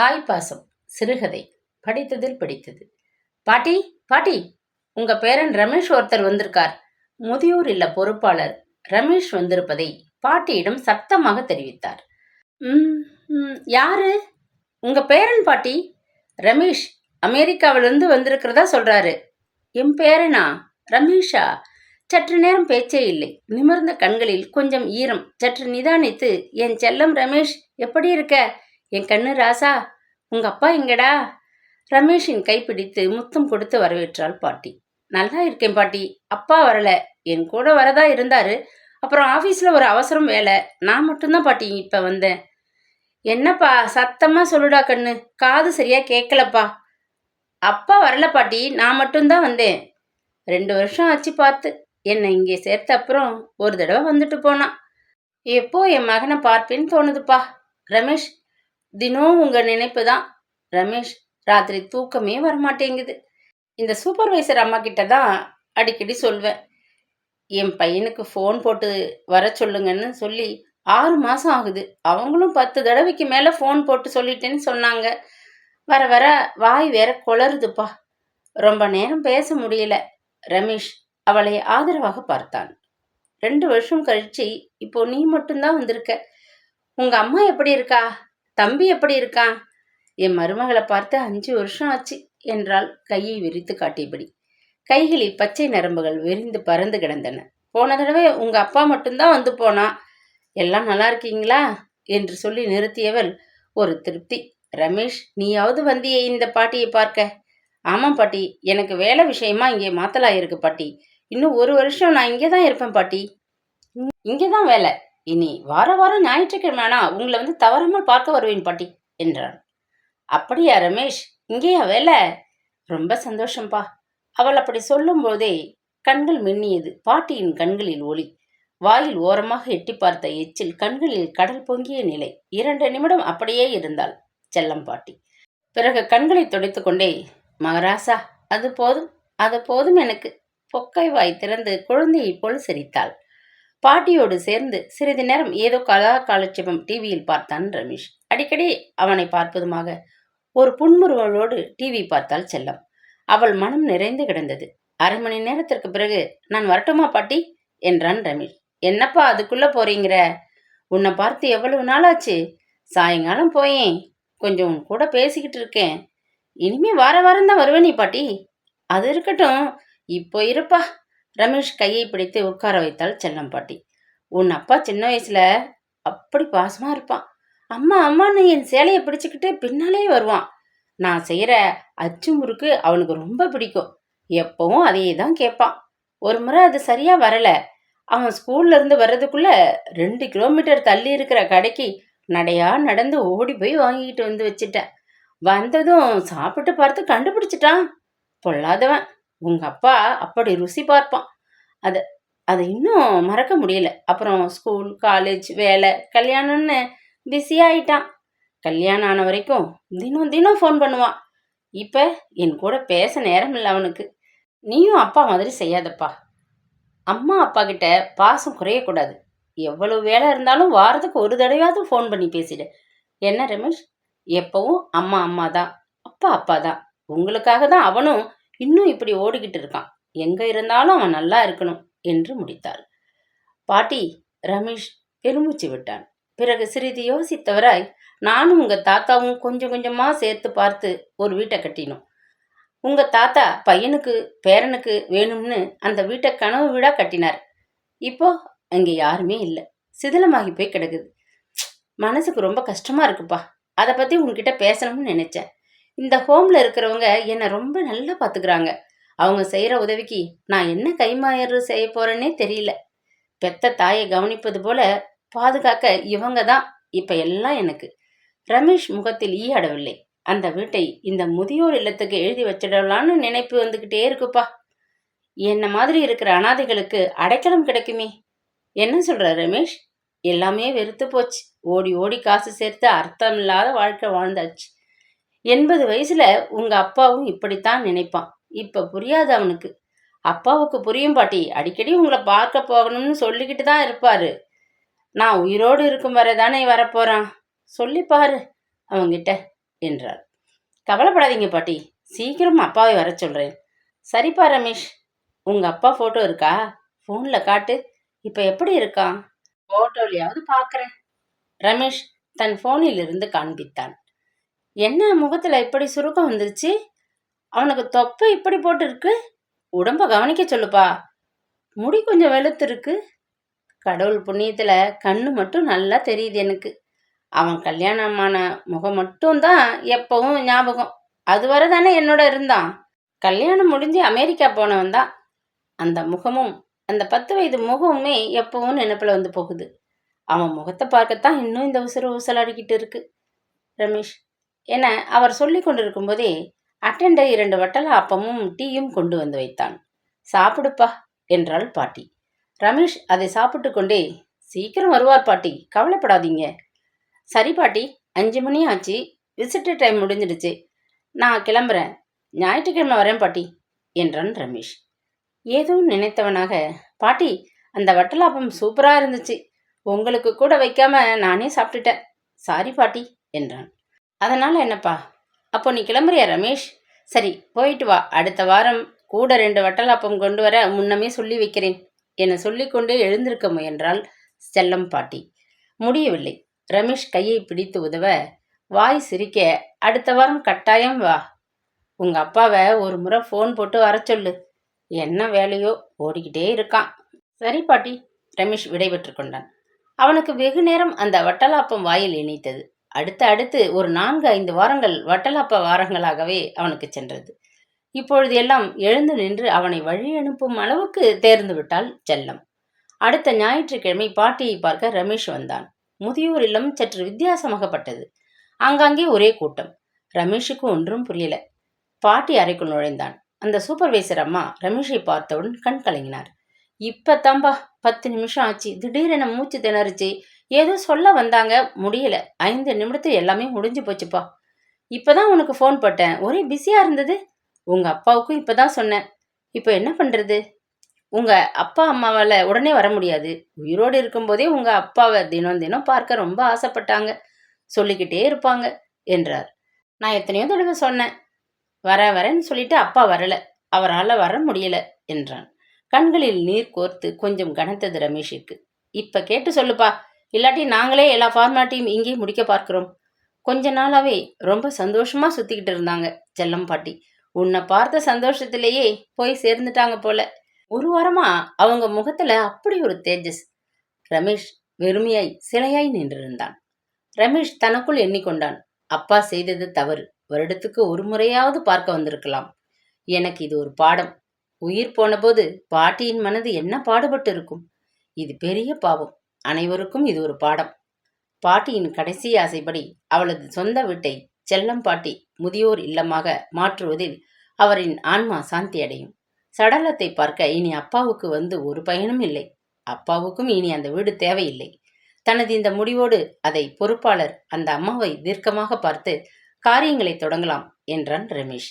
தாய் பாசம் சிறுகதை படித்ததில் படித்தது. பாட்டி பாட்டி உங்க பேரன் ரமேஷ் ஒருத்தர் வந்திருக்கார். முதியோர் இல்ல பொறுப்பாளர் ரமேஷ் வந்திருப்பதை பாட்டியிடம் சத்தமாக தெரிவித்தார். யாரு? உங்க பேரன் பாட்டி? ரமேஷ் அமெரிக்காவிலிருந்து வந்திருக்கிறதா சொல்றாரு. என் பேரனா? ரமேஷா? சற்று நேரம் பேச்சே இல்லை. நிமிர்ந்த கண்களில் கொஞ்சம் ஈரம். சற்று நிதானித்து என் செல்லம் ரமேஷ் எப்படி இருக்க? என் கண்ணு ராசா உங்க அப்பா எங்கடா? ரமேஷின் கைப்பிடித்து முத்தம் கொடுத்து வரவேற்றாள் பாட்டி. நல்லா இருக்கேன் பாட்டி அப்பா வரல. என் கூட வரதா இருந்தாரு. அப்புறம் ஆஃபீஸில் ஒரு அவசரம் வேலை. நான் மட்டும்தான் பாட்டி இப்போ வந்தேன். என்னப்பா சத்தமாக சொல்லுடா கண்ணு. காது சரியாக கேட்கலப்பா அப்பா வரல பாட்டி நான் மட்டும்தான் வந்தேன். ரெண்டு வருஷம் ஆச்சு பார்த்து. என்னை இங்கே சேர்த்த அப்புறம் ஒரு தடவை வந்துட்டு போனான் எப்போ என் மகனை பார்ப்பேன்னு தோணுதுப்பா. ரமேஷ் தினம் உங்க நினைப்பு தான். ரமேஷ் ராத்திரி தூக்கமே வரமாட்டேங்குது. இந்த சூப்பர்வைசர் அம்மா கிட்ட தான் அடிக்கடி சொல்வேன். என் பையனுக்கு ஃபோன் போட்டு வர சொல்லுங்கன்னு சொல்லி ஆறு மாதம் ஆகுது. அவங்களும் பத்து தடவைக்கு மேலே ஃபோன் போட்டு சொல்லிட்டேன்னு சொன்னாங்க. வர வர வாய் வேற குளருதுப்பா. ரொம்ப நேரம் பேச முடியல. ரமேஷ் அவளை ஆதரவாக பார்த்தான். ரெண்டு வருஷம் கழிச்சு இப்போ நீ மட்டும்தான் வந்திருக்க. உங்க அம்மா எப்படி இருக்கா? தம்பி எப்படி இருக்கான் என் மருமகளை பார்த்து அஞ்சு வருஷம் ஆச்சு என்றால் கையை விரித்து காட்டியபடி. கைகளில் பச்சை நரம்புகள் விரிந்து பறந்து கிடந்தன. போன தடவை உங்க அப்பா மட்டும்தான் வந்து போனா. எல்லாம் நல்லா இருக்கீங்களா? என்று சொல்லி நிறுத்தியவள் ஒரு திருப்தி. ரமேஷ் நீயாவது வந்தியே இந்த பாட்டியை பார்க்க. ஆமாம் பாட்டி எனக்கு வேலை விஷயமா இங்கே மாத்தலா இருக்கு பாட்டி. இன்னும் ஒரு வருஷம் நான் இங்கே தான் இருப்பேன் பாட்டி. இங்கே தான் வேலை. இனி வார வாரம் ஞாயிற்றுக்கிழமைனா உங்களை வந்து தவறாமல் பார்க்க வருவேன் பாட்டி என்றான். அப்படியா ரமேஷ் இங்கேயா வேலை? ரொம்ப சந்தோஷம்பா. அவள் அப்படி சொல்லும்போதே கண்கள் மின்னியது. பாட்டியின் கண்களில் ஒளி. வாயில் ஓரமாக எட்டி பார்த்த எச்சில் கண்களில் கடல் பொங்கிய நிலை. இரண்டு நிமிடம் அப்படியே இருந்தாள் செல்லம் பாட்டி. பிறகு கண்களை துடைத்து கொண்டே மகராசா அது போதும் அது போதும் எனக்கு. பொக்கை வாய் திறந்து குழந்தையைப் போல் சிரித்தாள். பாட்டியோடு சேர்ந்து சிறிது நேரம் ஏதோ கலா காலட்சேபம் டிவியில் பார்த்தான் ரமேஷ். அடிக்கடி அவனை பார்ப்பதுமாக ஒரு புன்முறுவலோடு டிவி பார்த்தால் செல்லம். அவள் மனம் நிறைந்து கிடந்தது. அரை மணி நேரத்திற்கு பிறகு நான் வரட்டுமா பாட்டி? என்றான் ரமேஷ். என்னப்பா அதுக்குள்ளே போறீங்கிற? உன்னை பார்த்து எவ்வளவு நாளாச்சு? சாயங்காலம் போயேன். கொஞ்சம் உன் கூட பேசிக்கிட்டு இருக்கேன். இனிமே வார வாரம் தான் வருவேனே பாட்டி. அது இருக்கட்டும். இப்போ இருப்பா. ரமேஷ் கையை பிடித்து உட்கார வைத்தாள் செல்லம் பாட்டி. உன் அப்பா சின்ன வயசுல அப்படி பாசமா இருப்பான். அம்மா அம்மான்னு என் சேலையை பிடிச்சுக்கிட்டு பின்னாலே வருவான். நான் செய்கிற அச்சு முறுக்கு அவனுக்கு ரொம்ப பிடிக்கும். எப்பவும் அதையே தான் கேட்பான். ஒரு முறை அது சரியா வரல. அவன் ஸ்கூல்ல இருந்து வர்றதுக்குள்ள ரெண்டு கிலோமீட்டர் தள்ளி இருக்கிற கடைக்கு நடையா நடந்து ஓடி போய் வாங்கிக்கிட்டு வந்து வச்சிட்டேன். வந்ததும் சாப்பிட்டு பார்த்து கண்டுபிடிச்சிட்டான். பொல்லாதவன். உங்கள் அப்பா அப்படி ருசி பார்ப்பான். அதை அதை இன்னும் மறக்க முடியல. அப்புறம் ஸ்கூல் காலேஜ் வேலை கல்யாணம்னு பிஸி கல்யாணம் ஆன வரைக்கும் தினம் தினம் ஃபோன் பண்ணுவான். இப்போ என் கூட பேச நேரம் இல்லை அவனுக்கு. நீயும் அப்பா மாதிரி செய்யாதப்பா. அம்மா அப்பா கிட்ட பாசம் குறையக்கூடாது எவ்வளவு வேலை இருந்தாலும் வாரத்துக்கு ஒரு தடவையாவது ஃபோன் பண்ணி பேசிடு. என்ன ரமேஷ்? எப்பவும் அம்மா அம்மா தான் அப்பா அப்பா தான் உங்களுக்காக தான் அவனும் இன்னும் இப்படி ஓடிக்கிட்டு இருக்கான். எங்க இருந்தாலும் அவன் நல்லா இருக்கணும் என்று முடித்தாள். பாட்டி ரமேஷ் பெருமூச்சு விட்டான். பிறகு சிறிது யோசித்தவராய் நானும் உங்க தாத்தாவும் கொஞ்சம் கொஞ்சமா சேர்த்து பார்த்து ஒரு வீட்டை கட்டினோம். உங்க தாத்தா பையனுக்கு பேரனுக்கு வேணும்னு அந்த வீட்டை கனவு வீடா கட்டினார். இப்போ அங்க யாருமே இல்லை. சிதிலமாகி போய் கிடக்குது. மனசுக்கு ரொம்ப கஷ்டமா இருக்குப்பா. அதை பத்தி உன்கிட்ட பேசணும்னு நினைச்சேன். இந்த ஹோம்ல இருக்கிறவங்க என்னை ரொம்ப நல்லா பார்த்துக்கிறாங்க அவங்க செய்கிற உதவிக்கு நான் என்ன கைமாறு செய்ய போறேன்னே தெரியல. பெத்த தாயை கவனிப்பது போல பாதுகாக்க இவங்க தான் இப்போ எல்லாம் எனக்கு. ரமேஷ் முகத்தில் ஈயாடவில்லை அந்த வீட்டை இந்த முதியோர் இல்லத்துக்கு எழுதி வச்சிடலான்னு நினைப்பு வந்துக்கிட்டே இருக்குப்பா. என்ன மாதிரி இருக்கிற அனாதைகளுக்கு அடைக்கலம் கிடைக்குமே. என்ன சொல்ற ரமேஷ்? எல்லாமே வெறுத்து போச்சு. ஓடி ஓடி காசு சேர்த்து அர்த்தம் இல்லாத வாழ்க்கை வாழ்ந்தாச்சு. எண்பது வயசுல உங்க அப்பாவும் இப்படித்தான் நினைப்பான். இப்ப புரியாது அவனுக்கு. அப்பாவுக்கு புரியும் பாட்டி. அடிக்கடி உங்களை பார்க்க போகணும்னு சொல்லிக்கிட்டு தான் இருப்பாரு. நான் உயிரோடு இருக்கும் வரை தானே வரப்போறான். சொல்லி பாரு அவங்கிட்ட என்றார் கவலைப்படாதீங்க பாட்டி. சீக்கிரம் அப்பாவை வர சொல்கிறேன் சரிப்பா ரமேஷ் உங்கள் அப்பா ஃபோட்டோ இருக்கா? ஃபோனில் காட்டு. இப்போ எப்படி இருக்கான்? ஃபோட்டோலையாவது பார்க்குறேன் ரமேஷ் தன் ஃபோனிலிருந்து காண்பித்தான். என்ன முகத்தில் இப்படி சுருக்கம் வந்துருச்சு? அவனுக்கு தொப்பை இப்படி போட்டிருக்கு. உடம்ப கவனிக்க சொல்லுப்பா. முடி கொஞ்சம் வெளுத்துருக்கு. கடவுள் புண்ணியத்தில் கண்ணு மட்டும் நல்லா தெரியுது எனக்கு. அவன் கல்யாணமான முகம் மட்டும்தான் எப்பவும் ஞாபகம். அது வரை தானே என்னோட இருந்தான். கல்யாணம் முடிஞ்சு அமெரிக்கா போனவன் தான். அந்த முகமும் அந்த பத்து வயது முகமுமே எப்பவும் நினப்பில் வந்து போகுது. அவன் முகத்தை பார்க்கத்தான் இன்னும் இந்த உசுறு ஊசலாடிக்கிட்டு இருக்கு. ரமேஷ். என அவர் சொல்லி கொண்டிருக்கும்போதே அட்டெண்டர் இரண்டு வட்டல அப்பமும் டீயும் கொண்டு வந்து வைத்தான். சாப்பிடுப்பா என்றாள் பாட்டி. ரமேஷ் அதை சாப்பிட்டு கொண்டே சீக்கிரம் வருவார் பாட்டி கவலைப்படாதீங்க. சரி பாட்டி அஞ்சு மணி ஆச்சு விசிட்டர் டைம் முடிஞ்சிடுச்சு. நான் கிளம்புறேன். ஞாயிற்றுக்கிழமை வரேன் பாட்டி என்றான் ரமேஷ். ஏதோ நினைத்தவனாக பாட்டி அந்த வட்டலாப்பம் சூப்பராக இருந்துச்சு. உங்களுக்கு கூட வைக்காம நானே சாப்பிட்டுட்டேன். சாரி பாட்டி என்றான். அதனால் என்னப்பா? அப்போ நீ கிளம்புறியா ரமேஷ்? சரி போயிட்டு வா. அடுத்த வாரம் கூட ரெண்டு வட்டலாப்பம் கொண்டு வர முன்னமே சொல்லி வைக்கிறேன். என சொல்லிக்கொண்டே எழுந்திருக்க முயன்றாள் செல்லம் பாட்டி. முடியவில்லை. ரமேஷ் கையை பிடித்து உதவ வாய் சிரிக்க அடுத்த வாரம் கட்டாயம் வா. உங்கள் அப்பாவை ஒரு முறை ஃபோன் போட்டு வர சொல்லு. என்ன வேலையோ ஓடிக்கிட்டே இருக்கான். சரி பாட்டி ரமேஷ் விடைபெற்று கொண்டான். அவனுக்கு வெகு நேரம் அந்த வட்டலாப்பம் வாயில் இணைத்தது. அடுத்து அடுத்து ஒரு நான்கு ஐந்து வாரங்கள் வட்டலாப்ப வாரங்களாகவே அவனுக்கு சென்றது. இப்பொழுது எல்லாம் எழுந்து நின்று அவனை வழி அனுப்பும் அளவுக்கு தேர்ந்து விட்டாள் செல்லம். அடுத்த ஞாயிற்றுக்கிழமை பாட்டியை பார்க்க ரமேஷ் வந்தான். முதியோர் இல்லம் சற்று வித்தியாசமாகப்பட்டது. ஆங்காங்கே ஒரே கூட்டம். ரமேஷுக்கு ஒன்றும் புரியல. பாட்டி அறைக்குள் நுழைந்தான். அந்த சூப்பர்வைசர் அம்மா ரமேஷை பார்த்தவுடன் கண் கலங்கினார். இப்ப தம்பா பத்து நிமிஷம் ஆச்சு. திடீரென மூச்சு திணறுச்சு. ஏதோ சொல்ல வந்தாங்க? முடியல. ஐந்து நிமிடத்தில் எல்லாமே முடிஞ்சு போச்சுப்பா. இப்பதான் உனக்கு ஃபோன் போட்டேன். ஒரே பிஸியாக இருந்தது? உங்கள் அப்பாவுக்கும் இப்போ தான் சொன்னேன். இப்போ என்ன பண்ணுறது உங்கள் அப்பா அம்மாவால் உடனே வர முடியாது. உயிரோடு இருக்கும்போதே உங்கள் அப்பாவை தினம் தினம் பார்க்க ரொம்ப ஆசைப்பட்டாங்க. சொல்லிக்கிட்டே இருப்பாங்க என்றார். நான் எத்தனையோ தடவை சொன்னேன். வர வரேன்னு சொல்லிட்டு அப்பா வரலை. அவரால் வர முடியல என்றான். கண்களில் நீர் கோர்த்து கொஞ்சம் கனத்தது ரமேஷிற்கு இப்போ கேட்டு சொல்லுப்பா. இல்லாட்டி நாங்களே எல்லா ஃபார்மாலிட்டியும் இங்கே முடிக்க பார்க்கிறோம். கொஞ்ச நாளாவே ரொம்ப சந்தோஷமா சுத்திக்கிட்டு இருந்தாங்க செல்லம் பாட்டி. உன்னை பார்த்த சந்தோஷத்திலேயே போய் சேர்ந்துட்டாங்க போல. ஒரு வாரமா அவங்க முகத்துல அப்படி ஒரு தேஜஸ். ரமேஷ் வெறுமையாய் சிலையாய் நின்றிருந்தான். ரமேஷ் தனக்குள் எண்ணிக்கொண்டான். அப்பா செய்தது தவறு. வருடத்துக்கு ஒரு முறையாவது பார்க்க வந்திருக்கலாம். எனக்கு இது ஒரு பாடம். உயிர் போனபோது பாட்டியின் மனது என்ன பாடுபட்டு இருக்கும் இது பெரிய பாவம். அனைவருக்கும் இது ஒரு பாடம். பாட்டியின் கடைசி ஆசைப்படி அவளது சொந்த வீட்டை செல்லம் பாட்டி முதியோர் இல்லமாக மாற்றுவதில் அவரின் ஆன்மா சாந்தி அடையும். சடலத்தை பார்க்க இனி அப்பாவுக்கு வந்து ஒரு பயனும் இல்லை. அப்பாவுக்கும் இனி அந்த வீடு தேவையில்லை. தனது இந்த முடிவோடு அதை பொறுப்பாளர் அந்த அம்மாவை தீர்க்கமாக பார்த்து காரியங்களை தொடங்கலாம் என்றான் ரமேஷ்.